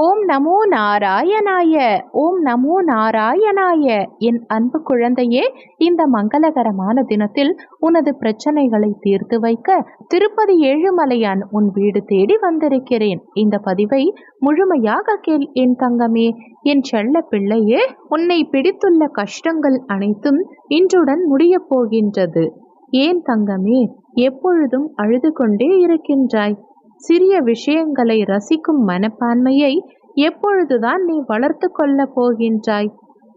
ஓம் நமோ நாராயணாய ஓம் நமோ நாராயணாய. என் அன்பு குழந்தையே இந்த மங்களகரமான தினத்தில் உனது பிரச்சனைகளை தீர்த்து வைக்க திருப்பதி ஏழுமலையான் உன் வீடு தேடி வந்திருக்கிறேன். இந்த பதிவை முழுமையாக கேள் என் தங்கமே. என் செல்ல பிள்ளையே உன்னை பிடித்துள்ள கஷ்டங்கள் அனைத்தும் இன்றுடன் முடியப் போகின்றது. ஏன் தங்கமே எப்பொழுதும் அழுது கொண்டே இருக்கின்றாய். சிறிய விஷயங்களை ரசிக்கும் மனப்பான்மையை எப்பொழுதுதான் நீ வளர்த்து கொள்ளப் போகின்றாய்?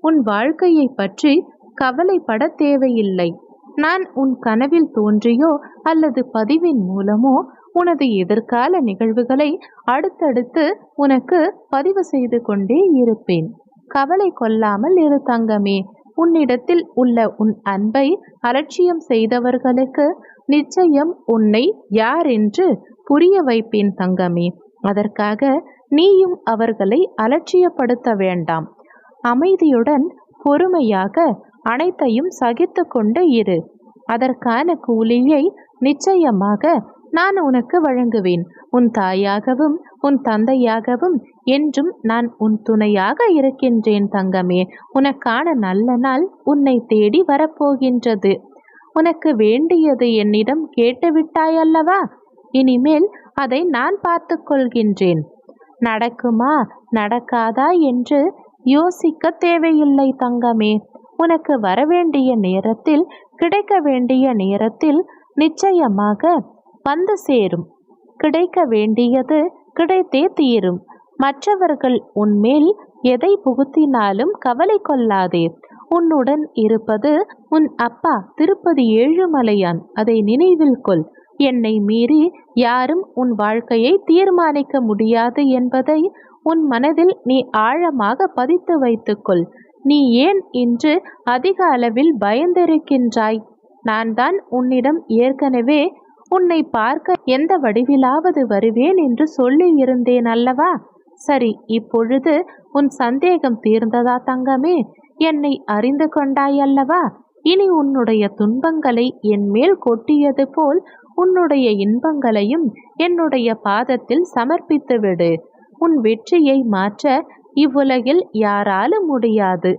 உன் வாழ்க்கையை பற்றி கவலைப்பட தேவையில்லை. நான் உன் கனவில் தோன்றியோ அல்லது பதிவின் மூலமோ உனது எதிர்கால நிகழ்வுகளை அடுத்தடுத்து உனக்கு பதிவு செய்து கொண்டே இருப்பேன். கவலை கொள்ளாமல் இரு தங்கமே. உன்னிடத்தில் உள்ள உன் அன்பை அலட்சியம் செய்தவர்களுக்கு நிச்சயம் உன்னை யார் என்று புரிய வைப்பேன் தங்கமே அதற்காக நீயும் அவர்களை அலட்சியப்படுத்த வேண்டாம். அமைதியுடன் பொறுமையாக அனைத்தையும் சகித்து கொண்டு இரு. அதற்கான கூலியை நிச்சயமாக நான் உனக்கு வழங்குவேன். உன் தாயாகவும் உன் தந்தையாகவும் என்றும் நான் உன் துணையாக இருக்கின்றேன் தங்கமே. உனக்கான நல்ல நாள் உன்னை தேடி வரப்போகின்றது. உனக்கு வேண்டியது என்னிடம் கேட்டுவிட்டாய் அல்லவா இனிமேல் அதை நான் பார்த்து கொள்கின்றேன். நடக்குமா நடக்காதா என்று யோசிக்க தேவையில்லை தங்கமே. உனக்கு வரவேண்டிய நேரத்தில் கிடைக்க வேண்டிய நேரத்தில் நிச்சயமாக வந்து சேரும். கிடைக்க வேண்டியது கிடைத்தே தீரும். மற்றவர்கள் உன்மேல் எதை புகுத்தினாலும் கவலை கொள்ளாதே. உன்னுடன் இருப்பது உன் அப்பா திருப்பதி ஏழுமலையான். அதை நினைவில் கொள். என்னை மீறி யாரும் உன் வாழ்க்கையை தீர்மானிக்க முடியாது என்பதை உன் மனதில் நீ ஆழமாக பதித்து வைத்துக்கொள். நீ ஏன் இன்று அதிக அளவில் பயந்திருக்கின்றாய்? நான் தான் உன்னிடம் ஏற்கனவே உன்னை பார்க்க எந்த வடிவிலாவது வருவேன் என்று சொல்லி இருந்தேன் அல்லவா? சரி இப்பொழுது உன் சந்தேகம் தீர்ந்ததா தங்கமே? என்னை அறிந்து கொண்டாய் அல்லவா? இனி உன்னுடைய துன்பங்களை என் மேல் கொட்டியது போல் உன்னுடைய இன்பங்களையும் என்னுடைய பாதத்தில் சமர்ப்பித்து விடு உன் வெற்றியை மாற்ற இவ்வுலகில் யாராலும் முடியாது.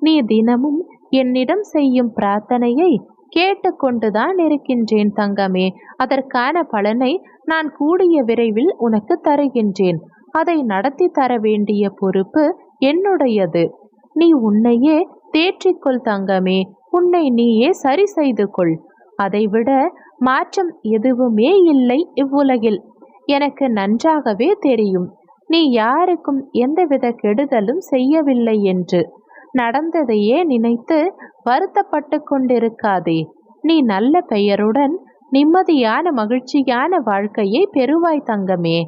நீ தினமும் என்னிடம் செய்யும் பிரார்த்தனையை கேட்டுக்கொண்டுதான் இருக்கின்றேன் தங்கமே. அதற்கான பலனை நான் கூடிய விரைவில் உனக்கு தருகின்றேன். அதை நடத்தி தர வேண்டிய பொறுப்பு என்னுடையது. நீ உன்னையே தேற்றிக்கொள் தங்கமே. உன்னை நீயே சரி செய்து கொள் அதைவிட மாற்றம் எதுவுமே இல்லை இவ்வுலகில். எனக்கு நன்றாகவே தெரியும். நீ யாருக்கும் எந்தவித கெடுதலும் செய்யவில்லை என்று. நடந்ததையே நினைத்து வருத்தப்பட்டு கொண்டிருக்காதே. நீ நல்ல பெயருடன் நிம்மதியான மகிழ்ச்சியான வாழ்க்கையை பெறுவாய் தங்கமே.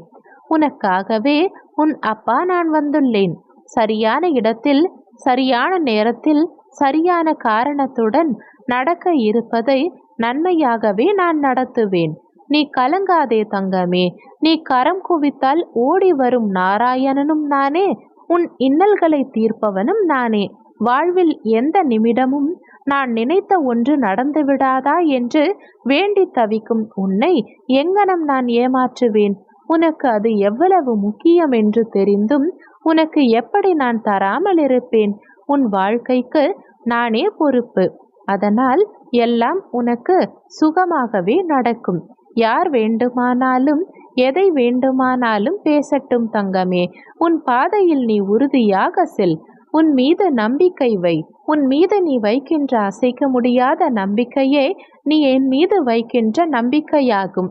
உனக்காகவே உன் அப்பா நான் வந்துள்ளேன். சரியான இடத்தில் சரியான நேரத்தில் சரியான காரணத்துடன் நடக்க இருப்பதை நன்மையாகவே நான் நடத்துவேன். நீ கலங்காதே தங்கமே. நீ கரம் குவித்தால் ஓடி வரும் நாராயணனும் நானே. உன் இன்னல்களை தீர்ப்பவனும் நானே. வாழ்வில் எந்த நிமிடமும் நான் நினைத்த ஒன்று நடந்து விடாதா என்று வேண்டி தவிக்கும் உன்னை எங்கனம் நான் ஏமாற்றுவேன்? உனக்கு அது எவ்வளவு முக்கியம் என்று தெரிந்தும் உனக்கு எப்படி நான் தராமல் இருப்பேன்? உன் வாழ்க்கைக்கு நானே பொறுப்பு. அதனால் எல்லாம் உனக்கு சுகமாகவே நடக்கும். யார் வேண்டுமானாலும் எதை வேண்டுமானாலும் பேசட்டும் தங்கமே. உன் பாதையில் நீ உறுதியாக செல். உன் மீது நம்பிக்கை வை. உன் மீது நீ வைக்கின்ற அசைக்க முடியாத நம்பிக்கையே நீ என் மீது வைக்கின்ற நம்பிக்கையாகும்.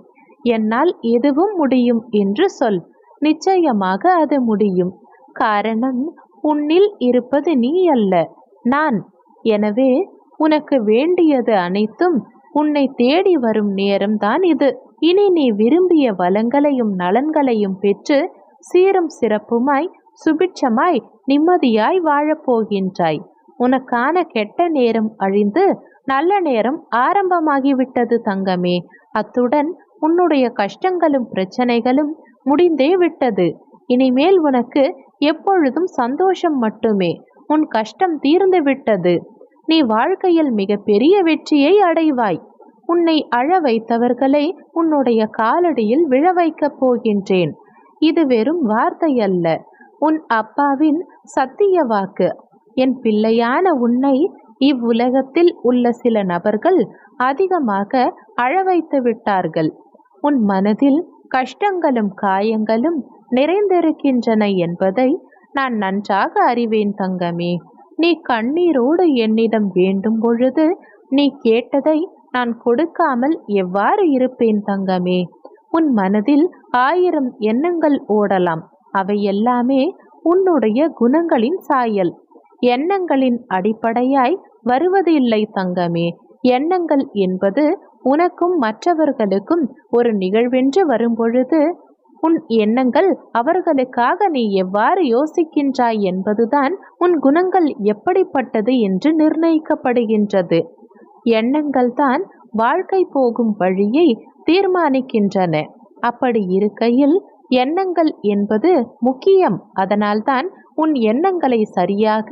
என்னால் எதுவும் முடியும் என்று சொல். நிச்சயமாக அது முடியும். காரணம் உன்னில் இருப்பது நீ அல்ல. நான். எனவே உனக்கு வேண்டியது அனைத்தும் உன்னை தேடி வரும் நேரம்தான் இது. இனி நீ விரும்பிய வளங்களையும் நலன்களையும் பெற்று சீரும் சிறப்புமாய் சுபிட்சமாய் நிம்மதியாய் வாழப்போகின்றாய் உனக்கான கெட்ட நேரம் அழிந்து நல்ல நேரம் ஆரம்பமாகிவிட்டது தங்கமே. அத்துடன் உன்னுடைய கஷ்டங்களும் பிரச்சனைகளும் முடிந்தே விட்டது. இனிமேல் உனக்கு எப்பொழுதும் சந்தோஷம் மட்டுமே. உன் கஷ்டம் தீர்ந்து விட்டது. நீ வாழ்க்கையில் மிக பெரிய வெற்றியை அடைவாய். உன்னை அழ வைத்தவர்களை உன்னுடைய காலடியில் விழ வைக்கப் போகின்றேன். இது வெறும் வார்த்தை அல்ல உன் அப்பாவின் சத்திய வாக்கு. என் பிள்ளையான உன்னை இவ்வுலகத்தில் உள்ள சில நபர்கள் அதிகமாக அழ வைத்து விட்டார்கள். உன் மனதில் கஷ்டங்களும் காயங்களும் நிறைந்திருக்கின்றன என்பதை நான் நன்றாக அறிவேன் தங்கமே. நீ கண்ணீரோடு என்னிடம் வேண்டும் பொழுது நீ கேட்டதை நான் கொடுக்காமல் எவ்வாறு இருப்பேன் தங்கமே? உன் மனதில் ஆயிரம் எண்ணங்கள் ஓடலாம். அவை எல்லாமே உன்னுடைய குணங்களின் சாயல். எண்ணங்களின் அடிப்படையாய் வருவது இல்லை தங்கமே. எண்ணங்கள் என்பது உனக்கும் மற்றவர்களுக்கும் ஒரு நிகழ்வென்று வரும்பொழுது உன் எண்ணங்கள் அவர்களுக்காக நீ எவ்வாறு யோசிக்கின்றாய் என்பதுதான் உன் குணங்கள் எப்படிப்பட்டது என்று நிர்ணயிக்கப்படுகின்றது. எண்ணங்கள் தான் வாழ்க்கை போகும் வழியை தீர்மானிக்கின்றன. அப்படி இருக்கையில் எண்ணங்கள் என்பது முக்கியம். அதனால்தான் உன் எண்ணங்களை சரியாக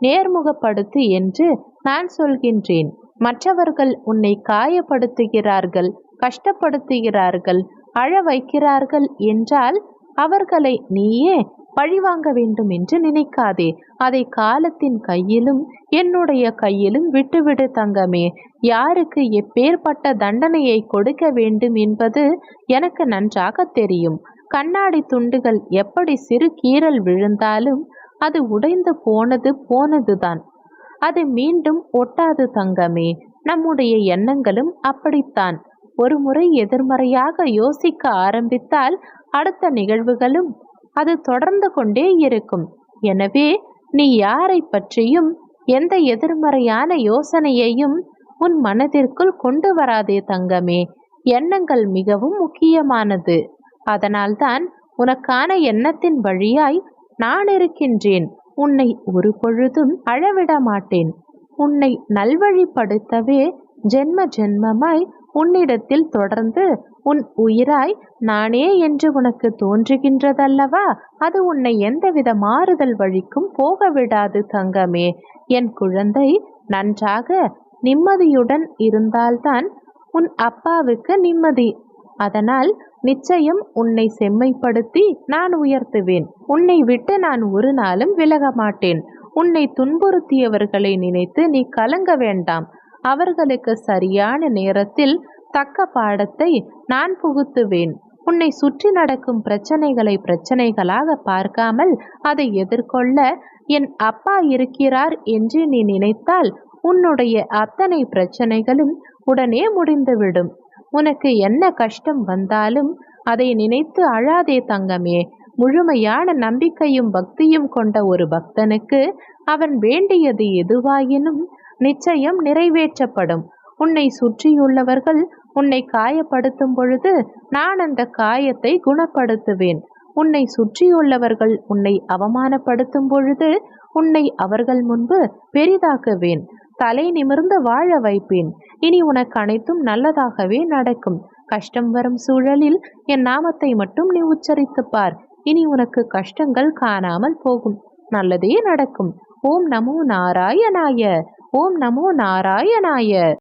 நேர்முகப்படுத்து என்று நான் சொல்கின்றேன். மற்றவர்கள் உன்னை காயப்படுத்துகிறார்கள் கஷ்டப்படுத்துகிறார்கள் அழ வைக்கிறார்கள் என்றால் அவர்களை நீயே பழிவாங்க வேண்டும் என்று நினைக்காதே. அதை காலத்தின் கையிலும் என்னுடைய கையிலும் விட்டுவிடு தங்கமே. யாருக்கு எப்பேற்பட்ட தண்டனையை கொடுக்க வேண்டும் என்பது எனக்கு நன்றாக தெரியும். கண்ணாடி துண்டுகள் எப்படி சிறு கீறல் விழுந்தாலும் அது உடைந்து போனது போனதுதான். அது மீண்டும் ஒட்டாது தங்கமே. நம்முடைய எண்ணங்களும் அப்படித்தான். ஒரு முறை எதிர்மறையாக யோசிக்க ஆரம்பித்தால் அடுத்த நிகழ்வுகளும் அது தொடர்ந்து கொண்டே இருக்கும். எனவே நீ யாரை பற்றியும் எந்த எதிர்மறையான யோசனையையும் உன் மனதிற்குள் கொண்டு வராதே தங்கமே. எண்ணங்கள் மிகவும் முக்கியமானது. அதனால்தான் உனக்கான எண்ணத்தின் வழியாய் நான் இருக்கின்றேன். உன்னை ஒரு பொழுதும் அழவிட மாட்டேன் உன்னை நல்வழிப்படுத்தவே ஜென்ம ஜென்மமாய் உன்னிடத்தில் தொடர்ந்து உன் உயிராய் நானே என்று உனக்கு தோன்றுகின்றதல்லவா? அது உன்னை எந்தவித மாறுதல் வழிக்கும் போக விடாது தங்கமே. என் குழந்தை நன்றாக நிம்மதியுடன் இருந்தால்தான் உன் அப்பாவுக்கு நிம்மதி. அதனால் நிச்சயம் உன்னை செம்மைப்படுத்தி நான் உயர்த்துவேன். உன்னை விட்டு நான் ஒரு நாளும் விலக மாட்டேன் உன்னை துன்புறுத்தியவர்களை நினைத்து நீ கலங்க வேண்டாம். அவர்களுக்கு சரியான நேரத்தில் தக்க பாடத்தை நான் புகுத்துவேன். உன்னை சுற்றி நடக்கும் பிரச்சனைகளை பிரச்சனைகளாக பார்க்காமல் அதை எதிர்கொள்ள என் அப்பா இருக்கிறார் என்று நீ நினைத்தால் உன்னுடைய அத்தனை பிரச்சனைகளும் உடனே முடிந்துவிடும். உனக்கு என்ன கஷ்டம் வந்தாலும் அதை நினைத்து அழாதே தங்கமே. முழுமையான நம்பிக்கையும் பக்தியும் கொண்ட ஒரு பக்தனுக்கு அவன் வேண்டியது எதுவாயினும் நிச்சயம் நிறைவேற்றப்படும். உன்னை சுற்றியுள்ளவர்கள் உன்னை காயப்படுத்தும் பொழுது நான் அந்த காயத்தை குணப்படுத்துவேன். உன்னை சுற்றியுள்ளவர்கள் உன்னை அவமானப்படுத்தும் பொழுது உன்னை அவர்கள் முன்பு பெரிதாக்குவேன். தலை நிமிர்ந்து வாழ வைப்பேன். இனி உனக்கு அனைத்தும் நல்லதாகவே நடக்கும். கஷ்டம் வரும் சூழலில் என் நாமத்தை மட்டும் நீ உச்சரித்து பார். இனி உனக்கு கஷ்டங்கள் காணாமல் போகும். நல்லதே நடக்கும். ஓம் நமோ நாராயணாய. ஓம் நமோ நாராயணாய.